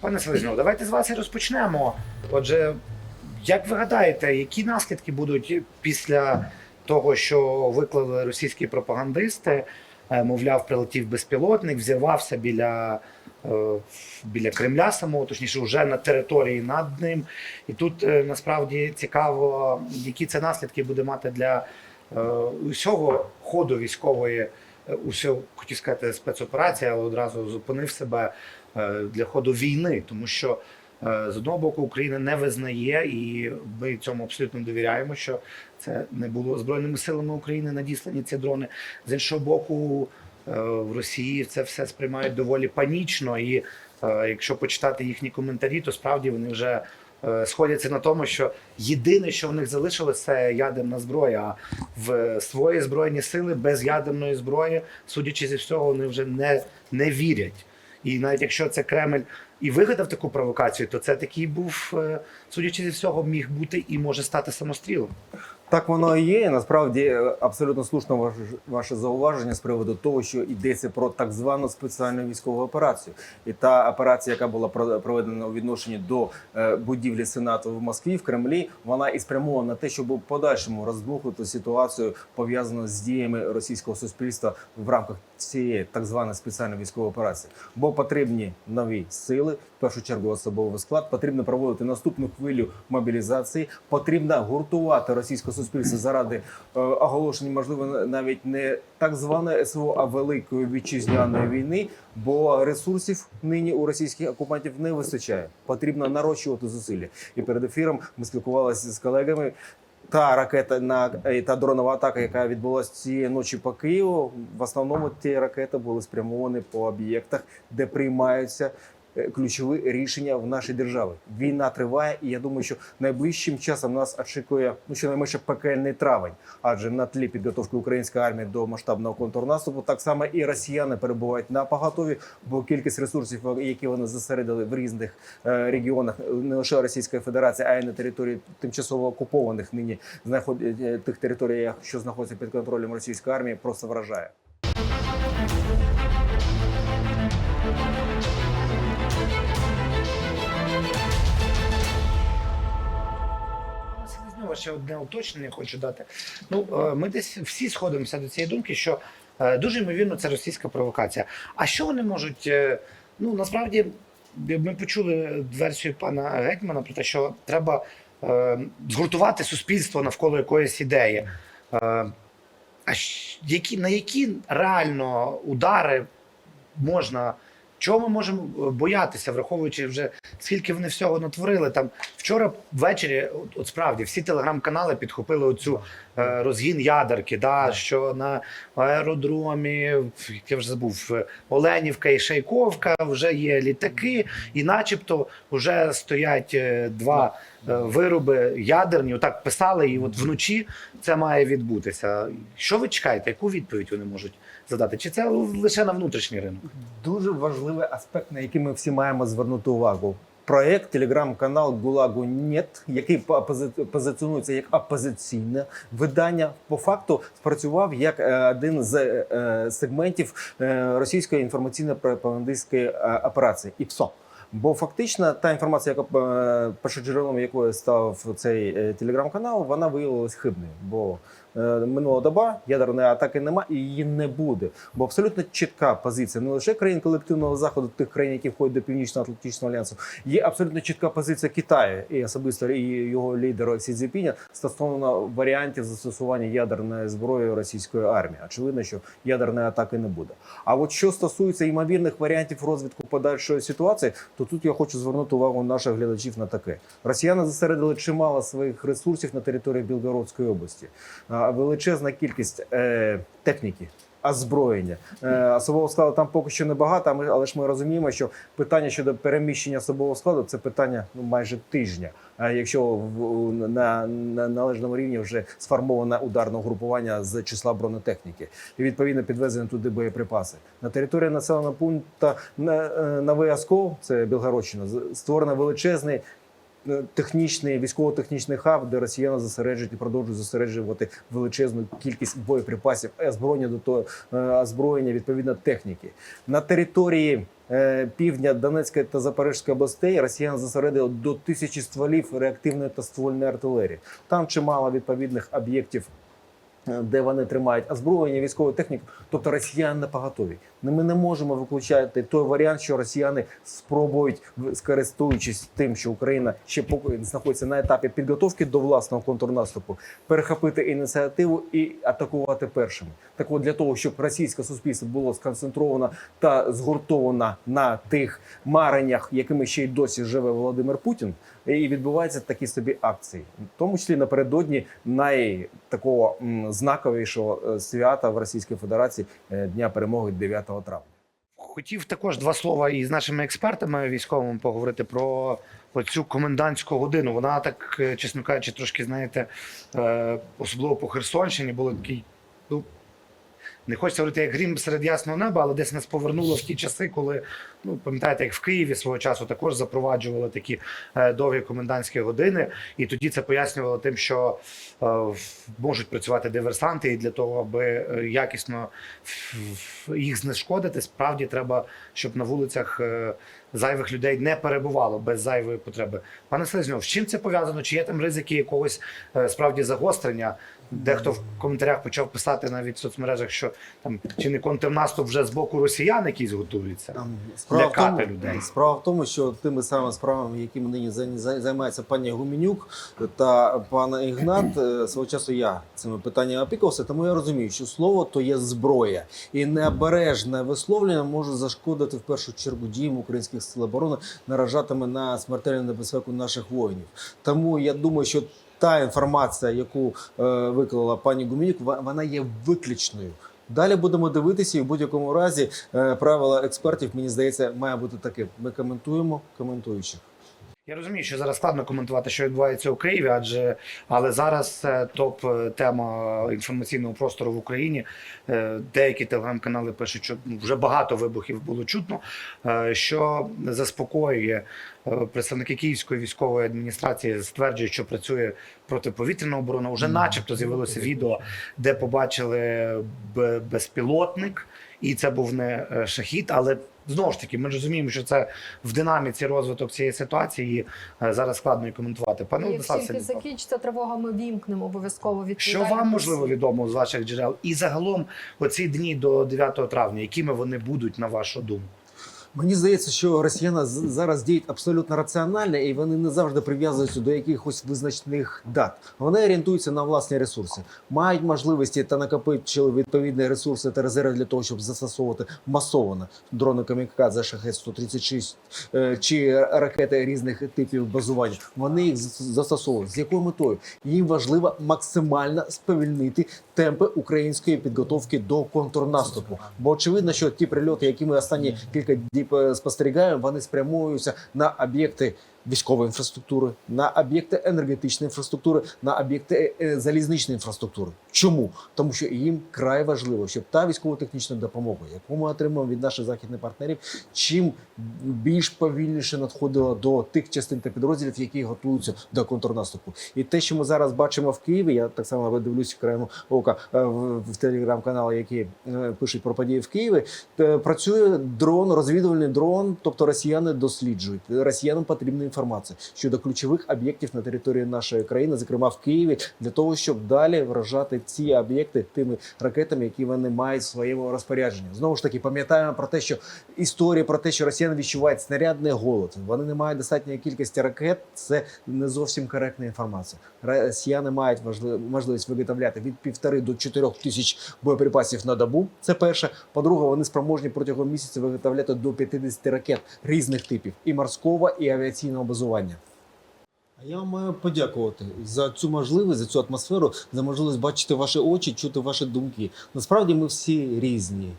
Пане Селезньов, давайте з вас і розпочнемо. Отже, як ви гадаєте, які наслідки будуть після того, що виклали російські пропагандисти? Е, Мовляв, прилетів безпілотник, взірвався біля, е, біля Кремля самого, точніше, вже на території над ним. І тут е, насправді цікаво, які це наслідки буде мати для усього ходу військової, усього, хотів сказати, спецоперації, але одразу зупинив себе для ходу війни, тому що е, з одного боку Україна не визнає, і ми цьому абсолютно довіряємо, що це не було збройними силами України надіслані ці дрони. З іншого боку, е, в Росії це все сприймають доволі панічно. І е, якщо почитати їхні коментарі, то справді вони вже е, сходяться на тому, що єдине, що в них залишилось, це ядерна зброя. А в свої збройні сили без ядерної зброї, судячи зі всього, вони вже не, не вірять. І навіть якщо це Кремль і вигадав таку провокацію, то це такий був, е, судячи зі всього, міг бути і може стати самострілом. Так воно і є. Насправді е, абсолютно слушно ваше, зауваження з приводу того, що йдеться про так звану спеціальну військову операцію. І та операція, яка була про- проведена у відношенні до е, будівлі Сенату в Москві в Кремлі, вона і спрямована на те, щоб у подальшому роздмухувати ситуацію пов'язану з діями російського суспільства в рамках цієї так званої спеціальної військової операції. Бо потрібні нові сили, в першу чергу особовий склад, потрібно проводити наступну хвилю мобілізації, потрібно гуртувати російське суспільство заради е, оголошення, можливо, навіть не так званої СВО, а великої вітчизняної війни. Бо ресурсів нині у російських окупантів не вистачає. Потрібно нарощувати зусилля. І перед ефіром ми спілкувалися з колегами. Та ракета на е, та дронова атака, яка відбулася цієї ночі по Києву, в основному ті ракети були спрямовані по об'єктах, де приймаються ключові рішення в нашій державі. Війна триває, і я думаю, що найближчим часом нас очікує ну щонайменше пекельний травень, адже на тлі підготовки української армії до масштабного контрнаступу, так само і росіяни перебувають на поготові, бо кількість ресурсів, які вони зосередили в різних е, регіонах, е, не лише Російської Федерації, а й на території тимчасово окупованих нині знаходять е, тих територіях, що знаходяться під контролем російської армії, просто вражає. Ще одне уточнення хочу дати. Ну, е, ми десь всі сходимося до цієї думки, що е, дуже ймовірно це російська провокація. А що вони можуть? е, Ну насправді ми почули версію пана Гетьмана про те, що треба згуртувати суспільство навколо якоїсь ідеї. А які, на які реально удари можна? Чого ми можемо е, боятися, враховуючи вже скільки вони всього натворили? Там вчора ввечері, от, от справді, всі телеграм-канали підхопили оцю е, розгін ядерки, да, що на аеродромі, я вже забув, Оленівка і Шейковка вже є літаки, і начебто вже стоять е, два е, вироби ядерні. Отак писали, і от вночі це має відбутися. Що ви чекаєте? Яку відповідь вони можуть задати? Чи це лише на внутрішній ринок? дуже важливий аспект, на який ми всі маємо звернути увагу. Проект телеграм-канал Гулагу Нет, який позиціонується як опозиційне видання, по факту спрацював як е, один з е, сегментів е, російської інформаційно-пропагандистської операції ІПСО. Бо фактично та інформація, яка першоджерелом якої став цей телеграм-канал, вона виявилась хибною. Бо минула доба, ядерної атаки нема і її не буде. Бо абсолютно чітка позиція не лише країн колективного заходу, тих країн, які входять до північно-атлантичного альянсу, є абсолютно чітка позиція Китаю і особисто і його лідера Сі Цзіньпіня стосовно варіантів застосування ядерної зброї російської армії. Очевидно, що ядерної атаки не буде. А от що стосується ймовірних варіантів розвитку подальшої ситуації, то тут я хочу звернути увагу наших глядачів на таке: Росіяни зосередили чимало своїх ресурсів на території Білгородської області. Величезна кількість е, техніки. Озброєння Е, особового складу там поки що небагато, але ж ми розуміємо, що питання щодо переміщення особового складу це питання ну майже тижня. А якщо в на, на належному рівні вже сформоване ударне угрупування з числа бронетехніки і відповідно підвезені туди боєприпаси на території населеного пункту на, е, Новий Оскол, це Білгородщина, створено величезний. Е, Технічний військово-технічний хаб, де росіяни зосереджують і продовжують зосереджувати величезну кількість боєприпасів, озброєння до того е, озброєння відповідно техніки на території е, півдня Донецької та Запорізької областей Росіян зосередили до тисячі стволів реактивної та ствольної артилерії. Там чимало відповідних об'єктів. Е, Де вони тримають озброєння, військову техніку, тобто росіяни поготові. Ну, Ми не можемо виключати той варіант, що росіяни спробують, скористуючись тим, що Україна ще поки знаходиться на етапі підготовки до власного контрнаступу, перехопити ініціативу і атакувати першими. Так от для того, щоб російське суспільство було сконцентровано та згуртовано на тих мареннях, якими ще й досі живе Володимир Путін, і відбуваються такі собі акції, в тому числі напередодні най такого знаковішого е, свята в Російській Федерації е, Дня перемоги 9 травня. Хотів також два слова із нашими експертами військовими поговорити про цю комендантську годину. Вона так, е, чесно кажучи, трошки, знаєте, особливо по Херсонщині, було такий. Ну, не хочеться говорити як грім серед ясного неба, але десь нас повернуло в ті часи, коли, ну, пам'ятаєте, як в Києві свого часу також запроваджували такі е, довгі комендантські години. І тоді це пояснювало тим, що е, можуть працювати диверсанти, і для того, аби е, якісно їх знешкодити, справді треба, щоб на вулицях зайвих людей не перебувало без зайвої потреби. Пане Селезньов, з чим це пов'язано? Чи є там ризики якогось справді загострення? Дехто в коментарях почав писати навіть в соцмережах, що там чи не контрнаступ вже з боку росіян якийсь готується. Там справа в, тому, людей. справа в тому, що тими самими справами, якими нині зай- зай- займається пані Гуменюк та пан Ігнат, е, свого часу я цими питаннями опікувався, тому я розумію, що слово то є зброя, і необережне висловлення може зашкодити в першу чергу діям українських сил оборони, наражатиме на смертельну небезпеку наших воїнів. Тому я думаю, що та інформація, яку е, виклала пані Гуменюк, вона є виключною. Далі будемо дивитися, і в будь-якому разі е, правила експертів, мені здається, має бути таким. Ми коментуємо коментуючих. Я розумію, що зараз складно коментувати, що відбувається у Києві, адже але зараз це топ е, тема інформаційного простору в Україні. Е, Деякі телеграм-канали пишуть, що ну, вже багато вибухів було чутно, е, що заспокоює представники Київської військової адміністрації, стверджують, що працює протиповітряна оборона. Уже, начебто, з'явилося відео, де побачили безпілотник, і це був не шахід, але. Знову ж таки, ми розуміємо, що це в динаміці розвиток цієї ситуації. е, Зараз складно і коментувати. Пане Владислав тільки закінчиться тривога, ми вімкнемо обов'язково від що вам можливо відомо з ваших джерел? І загалом оці дні до 9 травня, якими вони будуть на вашу думку? Мені здається, що росіяни зараз діють абсолютно раціонально, і вони не завжди прив'язуються до якихось визначних дат. Вони орієнтуються на власні ресурси, мають можливості та накопичили відповідні ресурси та резерви для того, щоб застосовувати масово дрони камікадзе шахет 136 е, чи ракети різних типів базування. Вони їх застосовують. З якою метою? Їм важливо максимально сповільнити темпи української підготовки до контрнаступу. Бо очевидно, що ті прильоти, які ми останні кілька е, спостерігаємо, вони спрямуються на об'єкти. Військової інфраструктури, на об'єкти енергетичної інфраструктури, на об'єкти е, залізничної інфраструктури. Чому? Тому що їм край важливо, щоб та військово-технічна допомога, яку ми отримуємо від наших західних партнерів, чим більш повільніше надходила до тих частин та підрозділів, які готуються до контрнаступу. І те, що ми зараз бачимо в Києві, я так само дивлюся краєм ока е, в, телеграм-канали, які е, пишуть про події в Києві. е, Працює дрон, розвідувальний дрон, тобто росіяни досліджують. Росіянам потрібна інформація щодо ключових об'єктів на території нашої країни, зокрема в Києві, для того, щоб далі вражати ці об'єкти тими ракетами, які вони мають в своєму розпорядженні. Знову ж таки, пам'ятаємо про те, що історія про те, що росіяни відчувають снарядний голод, вони не мають достатньої кількості ракет. Це не зовсім коректна інформація. Росіяни мають можливість виготовляти від півтори до чотирьох тисяч боєприпасів на добу. Це перше. По-друге, вони спроможні протягом місяця виготовляти до 50 ракет різних типів і морського, і авіаційного базування. А я вам маю подякувати за цю можливість, за цю атмосферу, за можливість бачити ваші очі, чути ваші думки. Насправді ми всі різні.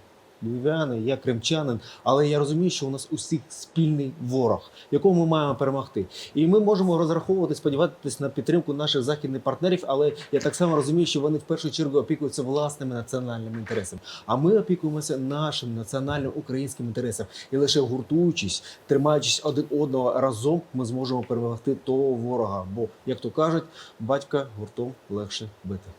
Львів'яни, я кримчанин, але я розумію, що у нас усіх спільний ворог, якого ми маємо перемогти. І ми можемо розраховувати, сподіватися на підтримку наших західних партнерів, але я так само розумію, що вони в першу чергу опікуються власними національними інтересами. А ми опікуємося нашим національним українським інтересом. І лише гуртуючись, тримаючись один одного разом, ми зможемо перемогти того ворога. Бо, як то кажуть, батька гуртом легше бити.